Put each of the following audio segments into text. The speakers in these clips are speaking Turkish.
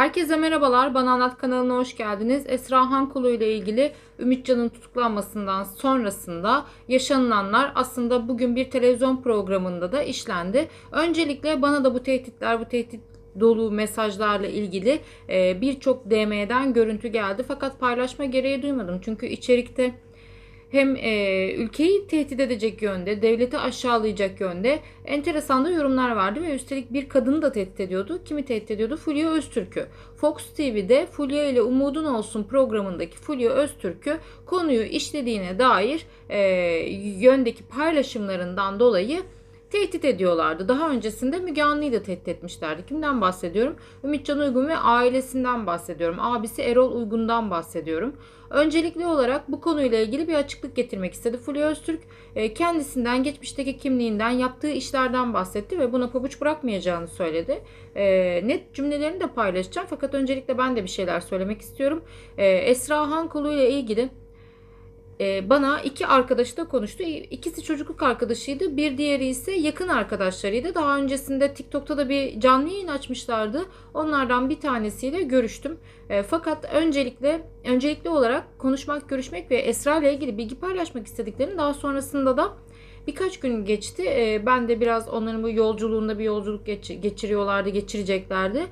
Herkese merhabalar. Bana Anlat kanalına hoş geldiniz. Esra Hankulu ile ilgili Ümitcan'ın tutuklanmasından sonrasında yaşanılanlar aslında bugün bir televizyon programında da işlendi. Öncelikle bana da bu tehditler, bu tehdit dolu mesajlarla ilgili e, birçok DM'den görüntü geldi. Fakat paylaşma gereği duymadım. Çünkü içerikte hem e, ülkeyi tehdit edecek yönde, devleti aşağılayacak yönde enteresan da yorumlar vardı ve üstelik bir kadını da tehdit ediyordu. Kimi tehdit ediyordu? Fulya Öztürk'ü. Fox TV'de Fulya ile Umudun Olsun programındaki Fulya Öztürk'ü konuyu işlediğine dair e, yöndeki paylaşımlarından dolayı tehdit ediyorlardı. Daha öncesinde Müge Anlı'yı da tehdit etmişlerdi. Kimden bahsediyorum? Ümitcan Uygun ve ailesinden bahsediyorum. Abisi Erol Uygun'dan bahsediyorum. Öncelikli olarak bu konuyla ilgili bir açıklık getirmek istedi. Fulya Öztürk e, kendisinden, geçmişteki kimliğinden, yaptığı işlerden bahsetti ve buna pabuç bırakmayacağını söyledi. E, net cümlelerini de paylaşacağım fakat öncelikle ben de bir şeyler söylemek istiyorum. E, Esra Hankulu ile ilgili e, bana iki arkadaşı da konuştu. İkisi çocukluk arkadaşıydı. Bir diğeri ise yakın arkadaşlarıydı. Daha öncesinde TikTok'ta da bir canlı yayın açmışlardı. Onlardan bir tanesiyle görüştüm. E, fakat öncelikle öncelikli olarak konuşmak, görüşmek ve Esra ile ilgili bilgi paylaşmak istediklerini daha sonrasında da Birkaç gün geçti. E, ben de biraz onların bu yolculuğunda bir yolculuk geç, geçiriyorlardı, geçireceklerdi.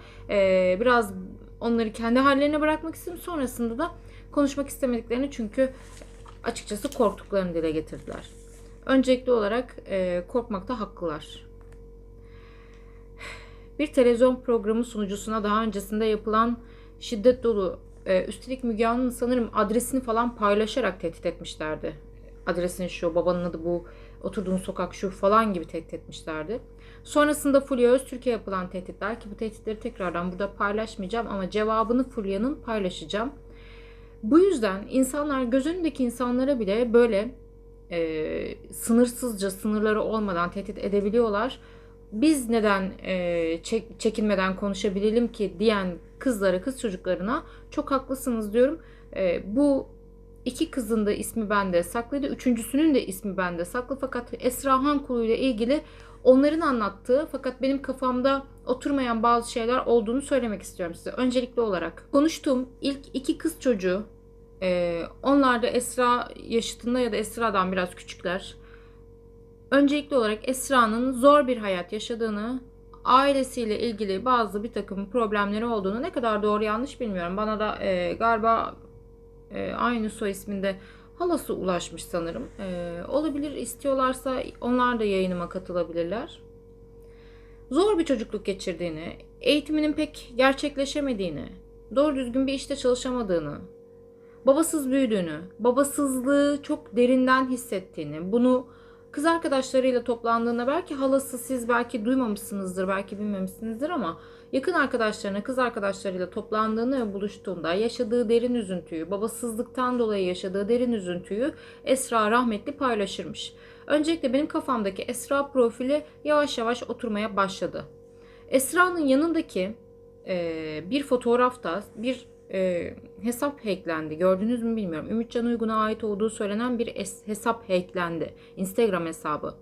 Biraz onları kendi hallerine bırakmak istedim. Sonrasında da konuşmak istemediklerini çünkü açıkçası korktuklarını dile getirdiler. Öncelikli olarak e, korkmakta haklılar. Bir televizyon programı sunucusuna daha öncesinde yapılan şiddet dolu, e, üstelik Müge Anlı'nın sanırım adresini falan paylaşarak tehdit etmişlerdi. Adresin şu, babanın adı bu, oturduğun sokak şu falan gibi tehdit etmişlerdi. Sonrasında Fulya Öztürk'e yapılan tehditler ki bu tehditleri tekrardan burada paylaşmayacağım ama cevabını Fulya'nın paylaşacağım. Bu yüzden insanlar göz önündeki insanlara bile böyle e, sınırsızca sınırları olmadan tehdit edebiliyorlar. Biz neden e, çek, çekinmeden konuşabilelim ki diyen kızlara, kız çocuklarına çok haklısınız diyorum. E, bu iki kızın da ismi bende saklıydı. Üçüncüsünün de ismi bende saklı. Fakat Esra Hankulu ile ilgili onların anlattığı fakat benim kafamda oturmayan bazı şeyler olduğunu söylemek istiyorum size. Öncelikli olarak konuştuğum ilk iki kız çocuğu e, onlar da Esra yaşıtında ya da Esra'dan biraz küçükler. Öncelikli olarak Esra'nın zor bir hayat yaşadığını, ailesiyle ilgili bazı bir takım problemleri olduğunu ne kadar doğru yanlış bilmiyorum. Bana da e, galiba e, aynı soy isminde halası ulaşmış sanırım. E, olabilir istiyorlarsa onlar da yayınıma katılabilirler. Zor bir çocukluk geçirdiğini, eğitiminin pek gerçekleşemediğini, doğru düzgün bir işte çalışamadığını, babasız büyüdüğünü, babasızlığı çok derinden hissettiğini, bunu kız arkadaşlarıyla toplandığında belki halası siz belki duymamışsınızdır, belki bilmemişsinizdir ama yakın arkadaşlarına, kız arkadaşlarıyla toplandığını ve buluştuğunda yaşadığı derin üzüntüyü, babasızlıktan dolayı yaşadığı derin üzüntüyü Esra rahmetli paylaşırmış. Öncelikle benim kafamdaki Esra profili yavaş yavaş oturmaya başladı. Esra'nın yanındaki e, bir fotoğrafta bir e, hesap hacklendi. Gördünüz mü bilmiyorum. Ümitcan Uygun'a ait olduğu söylenen bir es- hesap hacklendi. Instagram hesabı.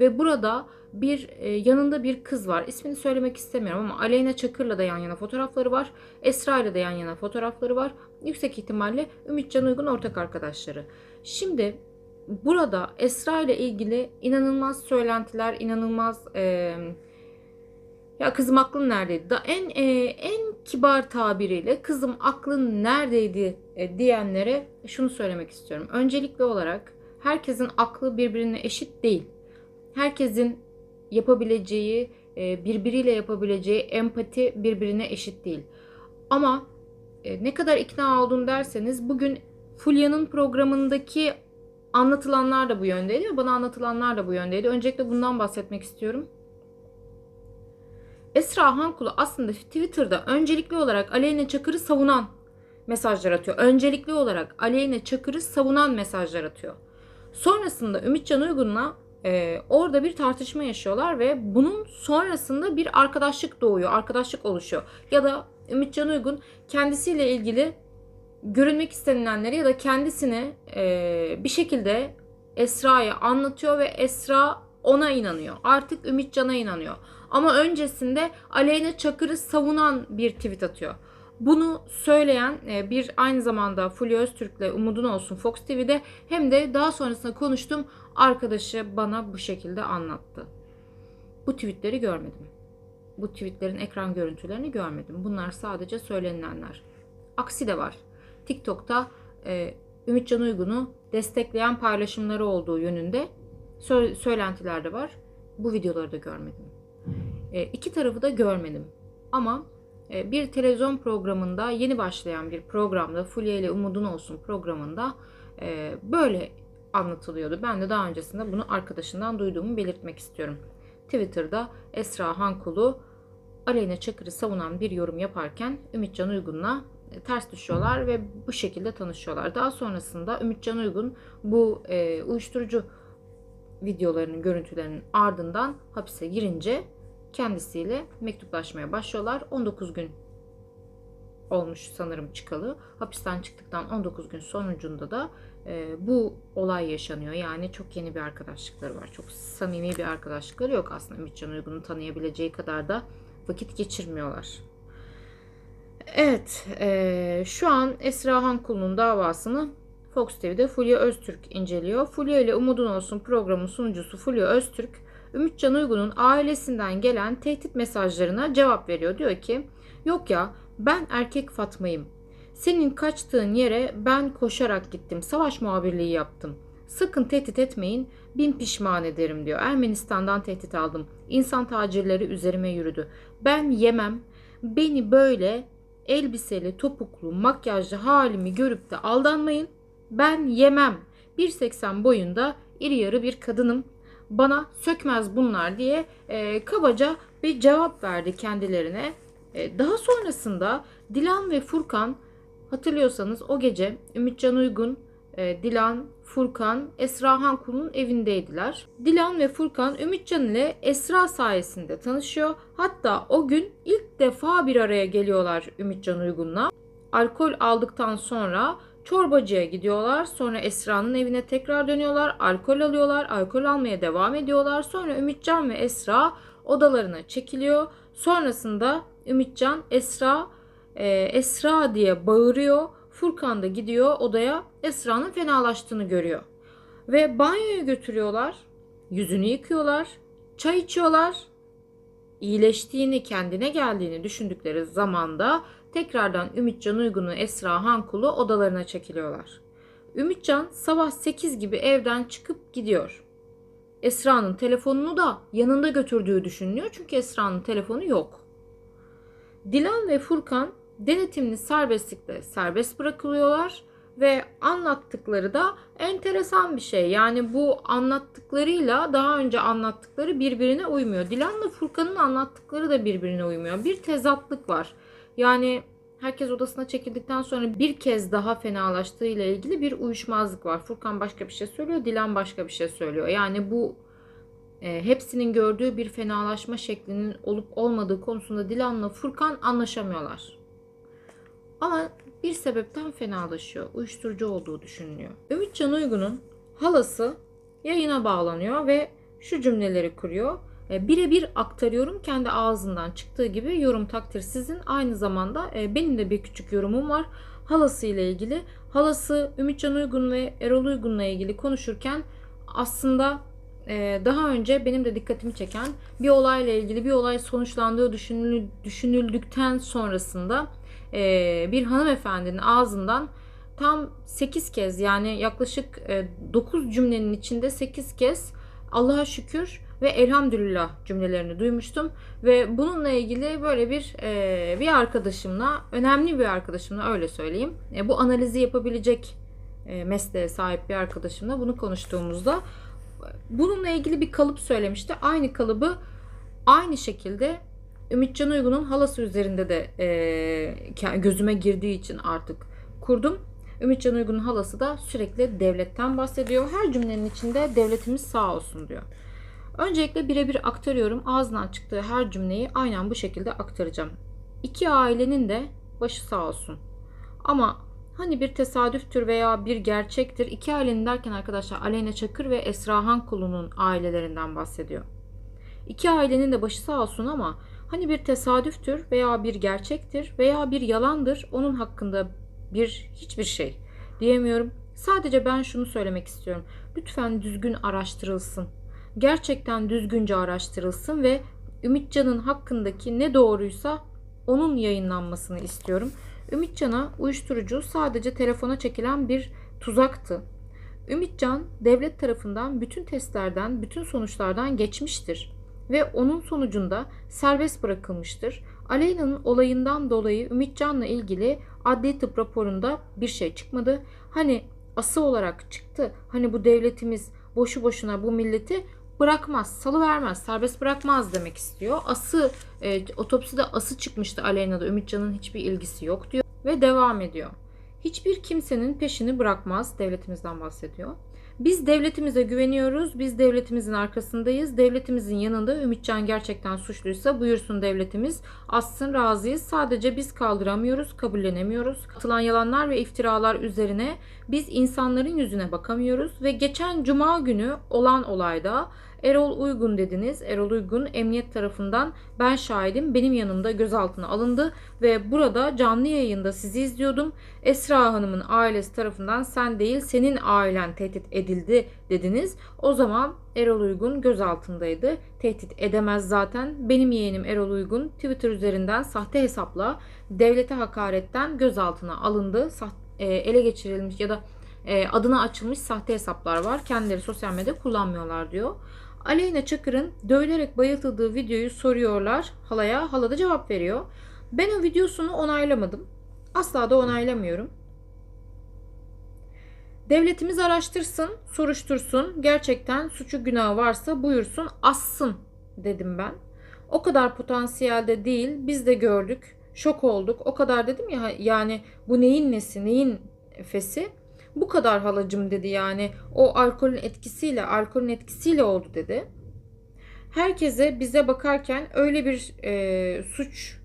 Ve burada bir e, yanında bir kız var. İsmini söylemek istemiyorum ama Aleyna Çakır'la da yan yana fotoğrafları var. Esra ile de yan yana fotoğrafları var. Yüksek ihtimalle Ümitcan Uygun ortak arkadaşları. Şimdi burada Esra ile ilgili inanılmaz söylentiler, inanılmaz e, ya kızım aklın neredeydi? Da en e, en kibar tabiriyle kızım aklın neredeydi e, diyenlere şunu söylemek istiyorum. Öncelikli olarak herkesin aklı birbirine eşit değil. Herkesin yapabileceği, e, birbiriyle yapabileceği empati birbirine eşit değil. Ama e, ne kadar ikna oldun derseniz bugün Fulya'nın programındaki anlatılanlar da bu yöndeydi ve bana anlatılanlar da bu yöndeydi. Öncelikle bundan bahsetmek istiyorum. Esra Hankulu aslında Twitter'da öncelikli olarak Aleyna Çakır'ı savunan mesajlar atıyor. Öncelikli olarak Aleyna Çakır'ı savunan mesajlar atıyor. Sonrasında Ümitcan Uygun'la e, orada bir tartışma yaşıyorlar ve bunun sonrasında bir arkadaşlık doğuyor, arkadaşlık oluşuyor. Ya da Ümitcan Uygun kendisiyle ilgili görünmek istenilenleri ya da kendisini e, bir şekilde Esra'ya anlatıyor ve Esra ona inanıyor. Artık Ümitcan'a inanıyor. Ama öncesinde Aleyna Çakır'ı savunan bir tweet atıyor. Bunu söyleyen e, bir aynı zamanda Fulya Öztürk'le Umudun Olsun Fox TV'de hem de daha sonrasında konuştum arkadaşı bana bu şekilde anlattı. Bu tweetleri görmedim. Bu tweetlerin ekran görüntülerini görmedim. Bunlar sadece söylenilenler. Aksi de var. TikTok'ta e, Ümitcan Uygun'u destekleyen paylaşımları olduğu yönünde sö- söylentiler de var. Bu videoları da görmedim. E, iki tarafı da görmedim. Ama e, bir televizyon programında yeni başlayan bir programda Fulya ile Umudun Olsun programında e, böyle anlatılıyordu. Ben de daha öncesinde bunu arkadaşından duyduğumu belirtmek istiyorum. Twitter'da Esra Hankulu Aleyna Çakır'ı savunan bir yorum yaparken Ümitcan Uygun'la e, ters düşüyorlar ve bu şekilde tanışıyorlar. Daha sonrasında Ümitcan Uygun bu e, uyuşturucu videolarının görüntülerinin ardından hapise girince kendisiyle mektuplaşmaya başlıyorlar. 19 gün olmuş sanırım çıkalı. Hapisten çıktıktan 19 gün sonucunda da e, bu olay yaşanıyor. Yani çok yeni bir arkadaşlıkları var. Çok samimi bir arkadaşlıkları yok aslında Ümitcan Uygun'un tanıyabileceği kadar da vakit geçirmiyorlar. Evet, e, şu an Esra Hankulu'nun davasını Fox TV'de Fulya Öztürk inceliyor. Fulya ile Umudun Olsun programın sunucusu Fulya Öztürk, Ümitcan Uygun'un ailesinden gelen tehdit mesajlarına cevap veriyor. Diyor ki, yok ya ben erkek Fatma'yım. Senin kaçtığın yere ben koşarak gittim. Savaş muhabirliği yaptım. Sakın tehdit etmeyin. Bin pişman ederim diyor. Ermenistan'dan tehdit aldım. İnsan tacirleri üzerime yürüdü. Ben yemem. Beni böyle elbiseli, topuklu, makyajlı halimi görüp de aldanmayın. Ben yemem. 1.80 boyunda iri yarı bir kadınım. Bana sökmez bunlar diye e, kabaca bir cevap verdi kendilerine. E, daha sonrasında Dilan ve Furkan hatırlıyorsanız o gece Ümitcan Uygun, e, Dilan, Furkan, Esra Hankulu'nun evindeydiler. Dilan ve Furkan Ümitcan ile Esra sayesinde tanışıyor. Hatta o gün ilk defa bir araya geliyorlar Ümitcan Uygun'la. Alkol aldıktan sonra çorbacıya gidiyorlar. Sonra Esra'nın evine tekrar dönüyorlar. Alkol alıyorlar. Alkol almaya devam ediyorlar. Sonra Ümitcan ve Esra odalarına çekiliyor. Sonrasında Ümitcan Esra e, Esra diye bağırıyor. Furkan da gidiyor odaya Esra'nın fenalaştığını görüyor. Ve banyoya götürüyorlar. Yüzünü yıkıyorlar. Çay içiyorlar. İyileştiğini, kendine geldiğini düşündükleri zamanda tekrardan Ümitcan Uygun'u Esra Hankulu odalarına çekiliyorlar. Ümitcan sabah 8 gibi evden çıkıp gidiyor. Esra'nın telefonunu da yanında götürdüğü düşünülüyor çünkü Esra'nın telefonu yok. Dilan ve Furkan denetimli serbestlikle serbest bırakılıyorlar ve anlattıkları da enteresan bir şey. Yani bu anlattıklarıyla daha önce anlattıkları birbirine uymuyor. Dilan'la Furkan'ın anlattıkları da birbirine uymuyor. Bir tezatlık var. Yani herkes odasına çekildikten sonra bir kez daha fenalaştığı ile ilgili bir uyuşmazlık var. Furkan başka bir şey söylüyor, Dilan başka bir şey söylüyor. Yani bu hepsinin gördüğü bir fenalaşma şeklinin olup olmadığı konusunda Dilan'la Furkan anlaşamıyorlar. Ama bir sebepten fenalaşıyor. Uyuşturucu olduğu düşünülüyor. Ümitcan Uygun'un halası yayına bağlanıyor ve şu cümleleri kuruyor. E, birebir aktarıyorum kendi ağzından çıktığı gibi yorum takdir sizin. Aynı zamanda e, benim de bir küçük yorumum var. Halası ile ilgili. Halası Ümitcan Uygun ve Erol Uygun'la ilgili konuşurken aslında e, daha önce benim de dikkatimi çeken bir olayla ilgili bir olay sonuçlandığı düşünüldükten sonrasında bir hanımefendinin ağzından tam 8 kez yani yaklaşık 9 cümlenin içinde 8 kez Allah'a şükür ve elhamdülillah cümlelerini duymuştum. Ve bununla ilgili böyle bir e, bir arkadaşımla önemli bir arkadaşımla öyle söyleyeyim e, bu analizi yapabilecek e, mesleğe sahip bir arkadaşımla bunu konuştuğumuzda bununla ilgili bir kalıp söylemişti aynı kalıbı aynı şekilde Ümitcan Uygun'un halası üzerinde de e, gözüme girdiği için artık kurdum. Ümitcan Uygun'un halası da sürekli devletten bahsediyor. Her cümlenin içinde devletimiz sağ olsun diyor. Öncelikle birebir aktarıyorum. Ağzından çıktığı her cümleyi aynen bu şekilde aktaracağım. İki ailenin de başı sağ olsun. Ama hani bir tesadüftür veya bir gerçektir. İki ailenin derken arkadaşlar Aleyna Çakır ve Esra Hankulu'nun ailelerinden bahsediyor. İki ailenin de başı sağ olsun ama Hani bir tesadüftür veya bir gerçektir veya bir yalandır onun hakkında bir hiçbir şey diyemiyorum. Sadece ben şunu söylemek istiyorum. Lütfen düzgün araştırılsın. Gerçekten düzgünce araştırılsın ve Ümitcan'ın hakkındaki ne doğruysa onun yayınlanmasını istiyorum. Ümitcan'a uyuşturucu sadece telefona çekilen bir tuzaktı. Ümitcan devlet tarafından bütün testlerden, bütün sonuçlardan geçmiştir ve onun sonucunda serbest bırakılmıştır. Aleyna'nın olayından dolayı Ümitcan'la ilgili adli tıp raporunda bir şey çıkmadı. Hani ası olarak çıktı. Hani bu devletimiz boşu boşuna bu milleti bırakmaz, salı vermez, serbest bırakmaz demek istiyor. Ası e, otopside ası çıkmıştı Aleyna'da. Ümitcan'ın hiçbir ilgisi yok diyor ve devam ediyor. Hiçbir kimsenin peşini bırakmaz. Devletimizden bahsediyor. Biz devletimize güveniyoruz. Biz devletimizin arkasındayız. Devletimizin yanında Ümitcan gerçekten suçluysa buyursun devletimiz. Assın razıyız. Sadece biz kaldıramıyoruz, kabullenemiyoruz. Atılan yalanlar ve iftiralar üzerine biz insanların yüzüne bakamıyoruz ve geçen cuma günü olan olayda Erol Uygun dediniz. Erol Uygun emniyet tarafından ben şahidim benim yanımda gözaltına alındı ve burada canlı yayında sizi izliyordum. Esra Hanım'ın ailesi tarafından sen değil senin ailen tehdit edildi dediniz. O zaman Erol Uygun gözaltındaydı. Tehdit edemez zaten. Benim yeğenim Erol Uygun Twitter üzerinden sahte hesapla devlete hakaretten gözaltına alındı. E, ele geçirilmiş ya da e, adına açılmış sahte hesaplar var. Kendileri sosyal medya kullanmıyorlar diyor. Aleyna Çakır'ın dövülerek bayıltıldığı videoyu soruyorlar halaya. Hala da cevap veriyor. Ben o videosunu onaylamadım. Asla da onaylamıyorum. Devletimiz araştırsın, soruştursun. Gerçekten suçu günahı varsa buyursun, assın dedim ben. O kadar potansiyelde değil. Biz de gördük. Şok olduk. O kadar dedim ya yani bu neyin nesi, neyin fesi? Bu kadar halacım dedi yani. O alkolün etkisiyle, alkolün etkisiyle oldu dedi. Herkese bize bakarken öyle bir e, suç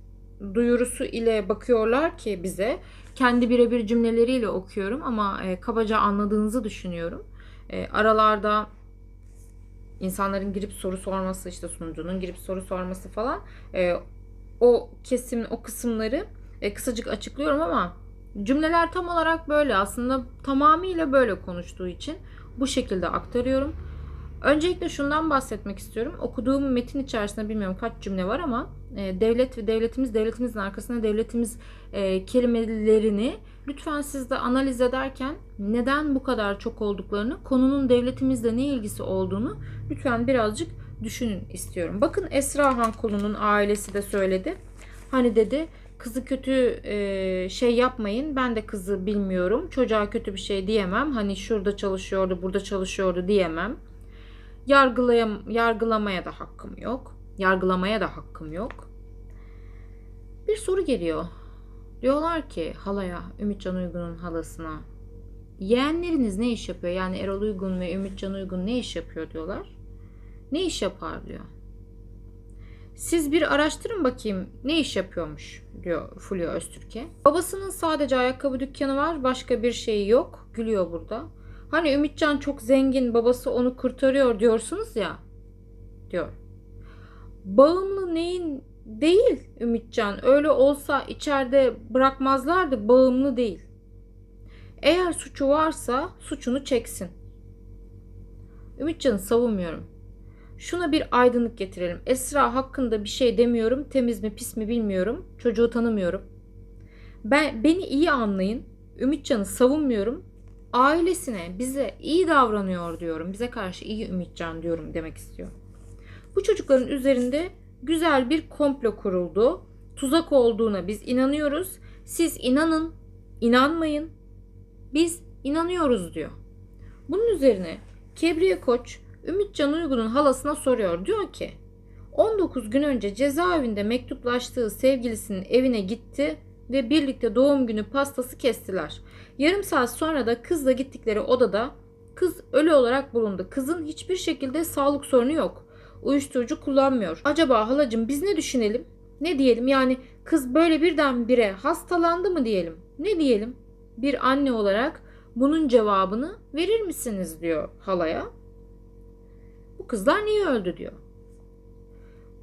duyurusu ile bakıyorlar ki bize. Kendi birebir cümleleriyle okuyorum ama e, kabaca anladığınızı düşünüyorum. E, aralarda insanların girip soru sorması işte sunucunun girip soru sorması falan e, o kesim o kısımları e, kısacık açıklıyorum ama Cümleler tam olarak böyle aslında tamamıyla böyle konuştuğu için bu şekilde aktarıyorum. Öncelikle şundan bahsetmek istiyorum. Okuduğum metin içerisinde bilmiyorum kaç cümle var ama e, devlet ve devletimiz, devletimizin arkasında devletimiz e, kelimelerini lütfen siz de analiz ederken neden bu kadar çok olduklarını, konunun devletimizle ne ilgisi olduğunu lütfen birazcık düşünün istiyorum. Bakın Esra Hankulu'nun ailesi de söyledi. Hani dedi kızı kötü e, şey yapmayın. Ben de kızı bilmiyorum. Çocuğa kötü bir şey diyemem. Hani şurada çalışıyordu, burada çalışıyordu diyemem. Yargılayam yargılamaya da hakkım yok. Yargılamaya da hakkım yok. Bir soru geliyor. Diyorlar ki halaya, Ümitcan Uygun'un halasına. Yeğenleriniz ne iş yapıyor? Yani Erol Uygun ve Ümitcan Uygun ne iş yapıyor diyorlar. Ne iş yapar diyor. Siz bir araştırın bakayım ne iş yapıyormuş diyor Fulya Öztürk'e. Babasının sadece ayakkabı dükkanı var başka bir şeyi yok. Gülüyor burada. Hani Ümitcan çok zengin babası onu kurtarıyor diyorsunuz ya diyor. Bağımlı neyin değil Ümitcan. Öyle olsa içeride bırakmazlardı bağımlı değil. Eğer suçu varsa suçunu çeksin. Ümitcan'ı savunmuyorum. Şuna bir aydınlık getirelim. Esra hakkında bir şey demiyorum. Temiz mi pis mi bilmiyorum. Çocuğu tanımıyorum. Ben beni iyi anlayın. Ümitcan'ı savunmuyorum. Ailesine bize iyi davranıyor diyorum. Bize karşı iyi Ümitcan diyorum demek istiyor. Bu çocukların üzerinde güzel bir komplo kuruldu. Tuzak olduğuna biz inanıyoruz. Siz inanın, inanmayın. Biz inanıyoruz diyor. Bunun üzerine Kebriye Koç Ümitcan Uygun'un halasına soruyor. Diyor ki 19 gün önce cezaevinde mektuplaştığı sevgilisinin evine gitti ve birlikte doğum günü pastası kestiler. Yarım saat sonra da kızla gittikleri odada kız ölü olarak bulundu. Kızın hiçbir şekilde sağlık sorunu yok. Uyuşturucu kullanmıyor. Acaba halacım biz ne düşünelim? Ne diyelim? Yani kız böyle birdenbire hastalandı mı diyelim? Ne diyelim? Bir anne olarak bunun cevabını verir misiniz diyor halaya. Kızlar niye öldü diyor.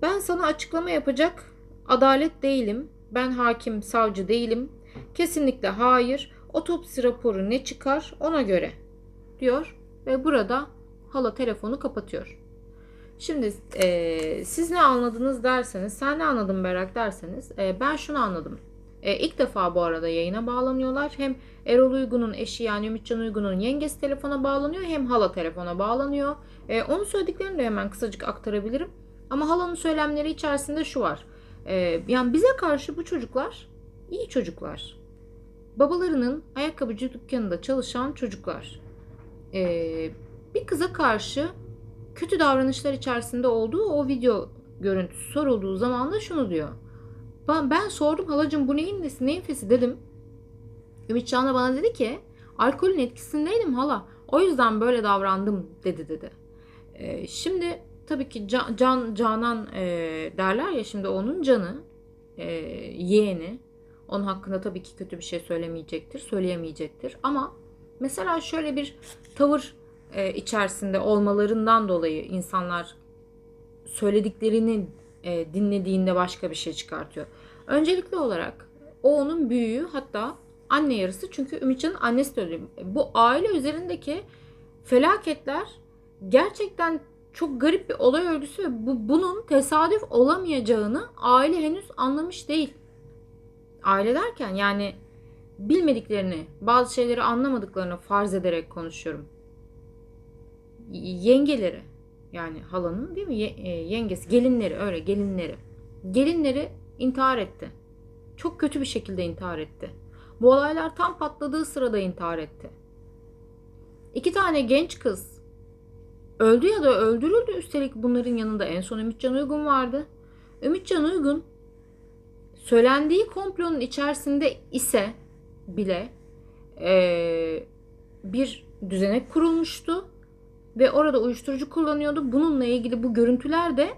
Ben sana açıklama yapacak adalet değilim. Ben hakim, savcı değilim. Kesinlikle hayır. Otopsi raporu ne çıkar ona göre diyor ve burada hala telefonu kapatıyor. Şimdi e, siz ne anladınız derseniz, sen ne anladın Berak derseniz e, ben şunu anladım. E, ilk defa bu arada yayına bağlanıyorlar. Hem Erol Uygun'un eşi yani Ümitcan Uygun'un yengesi telefona bağlanıyor hem hala telefona bağlanıyor. E, onun söylediklerini de hemen kısacık aktarabilirim. Ama halanın söylemleri içerisinde şu var. E, yani bize karşı bu çocuklar iyi çocuklar. Babalarının ayakkabıcı dükkanında çalışan çocuklar. E, bir kıza karşı kötü davranışlar içerisinde olduğu o video görüntüsü sorulduğu zaman da şunu diyor. Ben, ben sordum halacığım bu neyin nesi neyin fesi dedim. Ümitcan da bana dedi ki alkolün etkisindeydim hala. O yüzden böyle davrandım dedi dedi. Ee, şimdi tabii ki can, can Canan e, derler ya şimdi onun canı e, yeğeni. Onun hakkında tabii ki kötü bir şey söylemeyecektir, söyleyemeyecektir. Ama mesela şöyle bir tavır e, içerisinde olmalarından dolayı insanlar söylediklerini e, dinlediğinde başka bir şey çıkartıyor. Öncelikli olarak o onun büyüğü hatta anne yarısı çünkü Ümitcan'ın annesi de öyle. Bu aile üzerindeki felaketler gerçekten çok garip bir olay örgüsü ve bu, bunun tesadüf olamayacağını aile henüz anlamış değil. Aile derken yani bilmediklerini, bazı şeyleri anlamadıklarını farz ederek konuşuyorum. Yengeleri yani halanın değil mi? Yengesi, gelinleri öyle gelinleri. Gelinleri intihar etti. Çok kötü bir şekilde intihar etti. Bu olaylar tam patladığı sırada intihar etti. İki tane genç kız öldü ya da öldürüldü. Üstelik bunların yanında en son Ümitcan Uygun vardı. Ümitcan Uygun söylendiği komplonun içerisinde ise bile ee, bir düzenek kurulmuştu ve orada uyuşturucu kullanıyordu. Bununla ilgili bu görüntüler de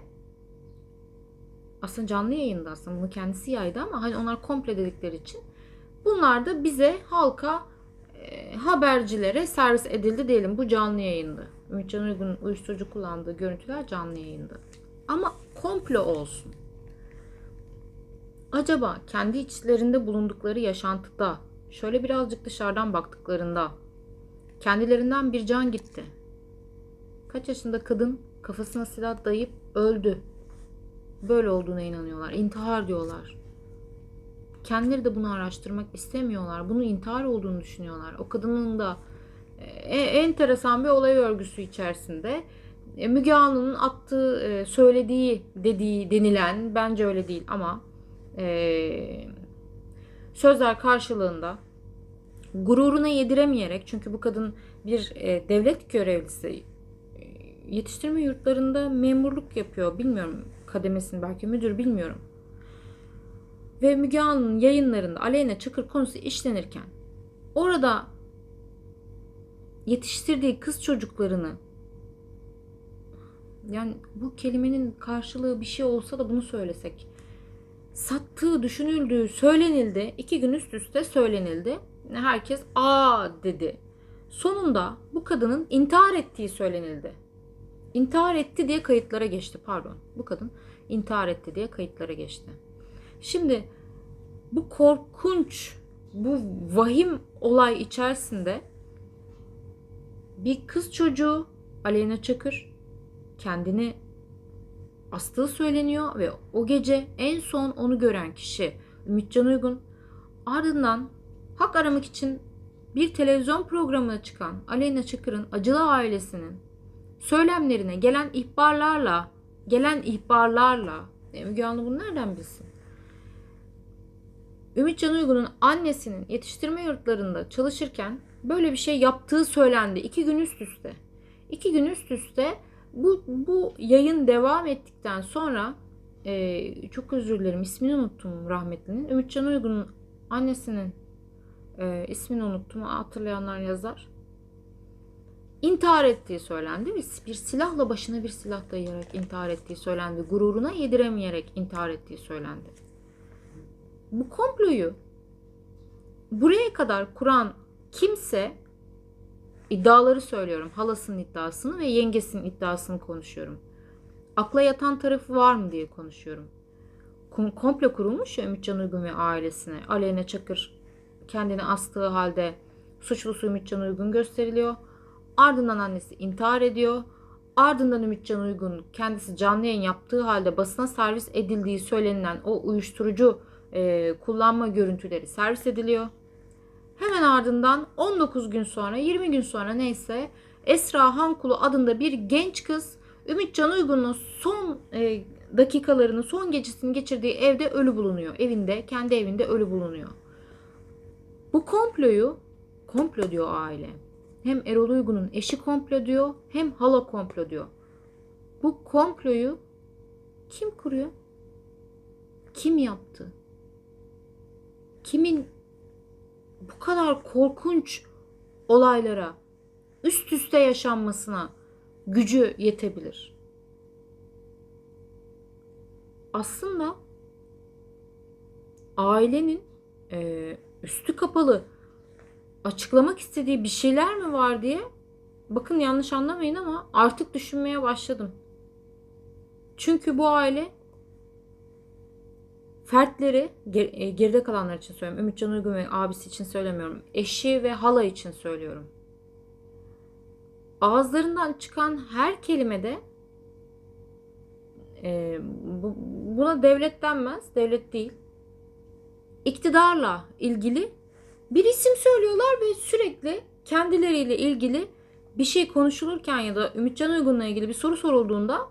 aslında canlı yayında aslında bunu kendisi yaydı ama hani onlar komple dedikleri için bunlar da bize halka e, habercilere servis edildi diyelim. Bu canlı yayındı. Ümitcan Uygun uyuşturucu kullandığı görüntüler canlı yayında. Ama komple olsun. Acaba kendi içlerinde bulundukları yaşantıda şöyle birazcık dışarıdan baktıklarında kendilerinden bir can gitti. Kaç yaşında kadın kafasına silah dayayıp öldü. Böyle olduğuna inanıyorlar. İntihar diyorlar. Kendileri de bunu araştırmak istemiyorlar. Bunu intihar olduğunu düşünüyorlar. O kadının da e, enteresan bir olay örgüsü içerisinde e, Müge Anlı'nın attığı, e, söylediği, dediği, denilen bence öyle değil ama e, sözler karşılığında gururuna yediremeyerek çünkü bu kadın bir e, devlet görevlisi yetiştirme yurtlarında memurluk yapıyor. Bilmiyorum kademesini belki müdür bilmiyorum. Ve Müge Anlı'nın yayınlarında Aleyna Çakır konusu işlenirken orada yetiştirdiği kız çocuklarını yani bu kelimenin karşılığı bir şey olsa da bunu söylesek sattığı düşünüldüğü söylenildi. iki gün üst üste söylenildi. Herkes aa dedi. Sonunda bu kadının intihar ettiği söylenildi. İntihar etti diye kayıtlara geçti pardon. Bu kadın intihar etti diye kayıtlara geçti. Şimdi bu korkunç, bu vahim olay içerisinde bir kız çocuğu Aleyna Çakır kendini astığı söyleniyor ve o gece en son onu gören kişi Ümitcan Uygun ardından hak aramak için bir televizyon programına çıkan Aleyna Çakır'ın acılı ailesinin söylemlerine gelen ihbarlarla gelen ihbarlarla Müge Anlı bunu nereden bilsin? Ümit Can Uygun'un annesinin yetiştirme yurtlarında çalışırken böyle bir şey yaptığı söylendi. iki gün üst üste. İki gün üst üste bu, bu yayın devam ettikten sonra e, çok özür dilerim ismini unuttum rahmetlinin. Ümit Can Uygun'un annesinin e, ismini unuttum. Hatırlayanlar yazar intihar ettiği söylendi. Bir silahla başına bir silah dayayarak intihar ettiği söylendi. Gururuna yediremeyerek intihar ettiği söylendi. Bu komployu buraya kadar kuran kimse iddiaları söylüyorum. Halasının iddiasını ve yengesinin iddiasını konuşuyorum. akla yatan tarafı var mı diye konuşuyorum. Kom- Komplo kurulmuş ya Ümitcan Uygun ve ailesine. Aleyna Çakır kendini astığı halde suçlusu Ümitcan Uygun gösteriliyor. Ardından annesi intihar ediyor. Ardından Ümitcan Uygun kendisi canlı yayın yaptığı halde basına servis edildiği söylenilen o uyuşturucu e, kullanma görüntüleri servis ediliyor. Hemen ardından 19 gün sonra 20 gün sonra neyse Esra Hankulu adında bir genç kız Ümitcan Uygun'un son e, dakikalarını son gecesini geçirdiği evde ölü bulunuyor. Evinde kendi evinde ölü bulunuyor. Bu komployu komplo diyor aile. Hem Erol Uygun'un eşi komplo diyor hem hala komplo diyor. Bu komployu kim kuruyor? Kim yaptı? Kimin bu kadar korkunç olaylara üst üste yaşanmasına gücü yetebilir? Aslında ailenin e, üstü kapalı açıklamak istediği bir şeyler mi var diye bakın yanlış anlamayın ama artık düşünmeye başladım. Çünkü bu aile fertleri e, geride kalanlar için söylüyorum. Ümitcan Uygun ve abisi için söylemiyorum. Eşi ve hala için söylüyorum. Ağızlarından çıkan her kelimede e, bu, buna devlet denmez. Devlet değil. İktidarla ilgili bir isim söylüyorlar ve sürekli kendileriyle ilgili bir şey konuşulurken ya da Ümitcan Uygun'la ilgili bir soru sorulduğunda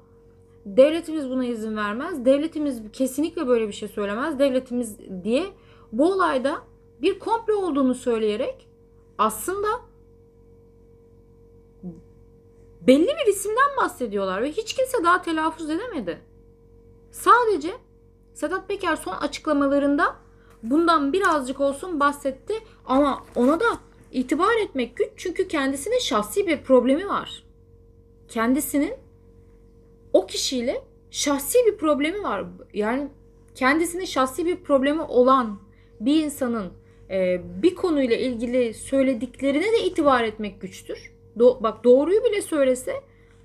devletimiz buna izin vermez. Devletimiz kesinlikle böyle bir şey söylemez. Devletimiz diye bu olayda bir komplo olduğunu söyleyerek aslında belli bir isimden bahsediyorlar ve hiç kimse daha telaffuz edemedi. Sadece Sedat Peker son açıklamalarında bundan birazcık olsun bahsetti ama ona da itibar etmek güç çünkü kendisinin şahsi bir problemi var. Kendisinin o kişiyle şahsi bir problemi var. Yani kendisinin şahsi bir problemi olan bir insanın e, bir konuyla ilgili söylediklerine de itibar etmek güçtür. Do- bak doğruyu bile söylese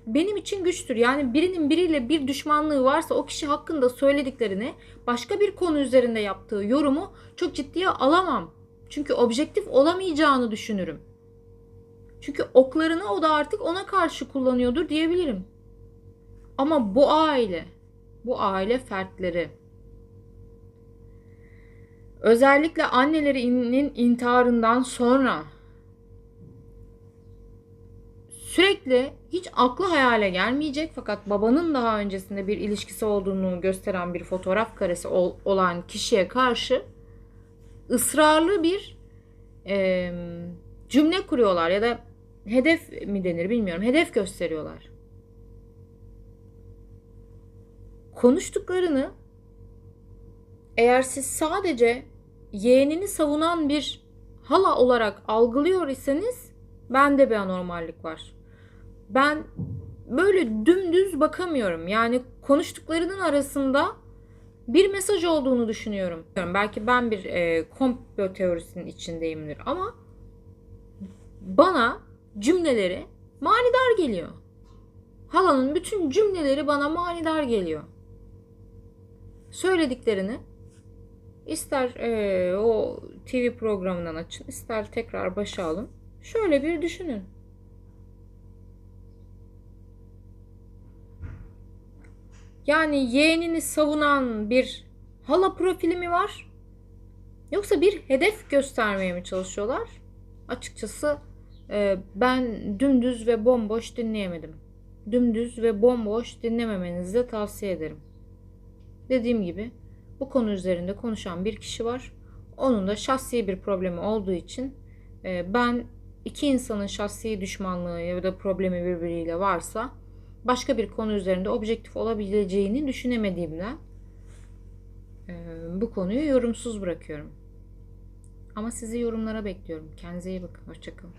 benim için güçtür. Yani birinin biriyle bir düşmanlığı varsa o kişi hakkında söylediklerini başka bir konu üzerinde yaptığı yorumu çok ciddiye alamam. Çünkü objektif olamayacağını düşünürüm. Çünkü oklarını o da artık ona karşı kullanıyordur diyebilirim. Ama bu aile, bu aile fertleri özellikle annelerinin intiharından sonra sürekli hiç aklı hayale gelmeyecek fakat babanın daha öncesinde bir ilişkisi olduğunu gösteren bir fotoğraf karesi ol- olan kişiye karşı ısrarlı bir e, cümle kuruyorlar ya da hedef mi denir bilmiyorum hedef gösteriyorlar. Konuştuklarını eğer siz sadece yeğenini savunan bir hala olarak algılıyor iseniz bende bir anormallik var. Ben böyle dümdüz bakamıyorum. Yani konuştuklarının arasında bir mesaj olduğunu düşünüyorum. Belki ben bir e, komplo teorisinin içindeyimdir ama bana cümleleri manidar geliyor. Halanın bütün cümleleri bana manidar geliyor. Söylediklerini ister e, o TV programından açın, ister tekrar başa alın. Şöyle bir düşünün. Yani yeğenini savunan bir hala profili mi var? Yoksa bir hedef göstermeye mi çalışıyorlar? Açıkçası e, ben dümdüz ve bomboş dinleyemedim. Dümdüz ve bomboş dinlememenizi de tavsiye ederim. Dediğim gibi bu konu üzerinde konuşan bir kişi var. Onun da şahsi bir problemi olduğu için e, ben iki insanın şahsi düşmanlığı ya da problemi birbiriyle varsa başka bir konu üzerinde objektif olabileceğini düşünemediğimden e, bu konuyu yorumsuz bırakıyorum. Ama sizi yorumlara bekliyorum. Kendinize iyi bakın. Hoşçakalın.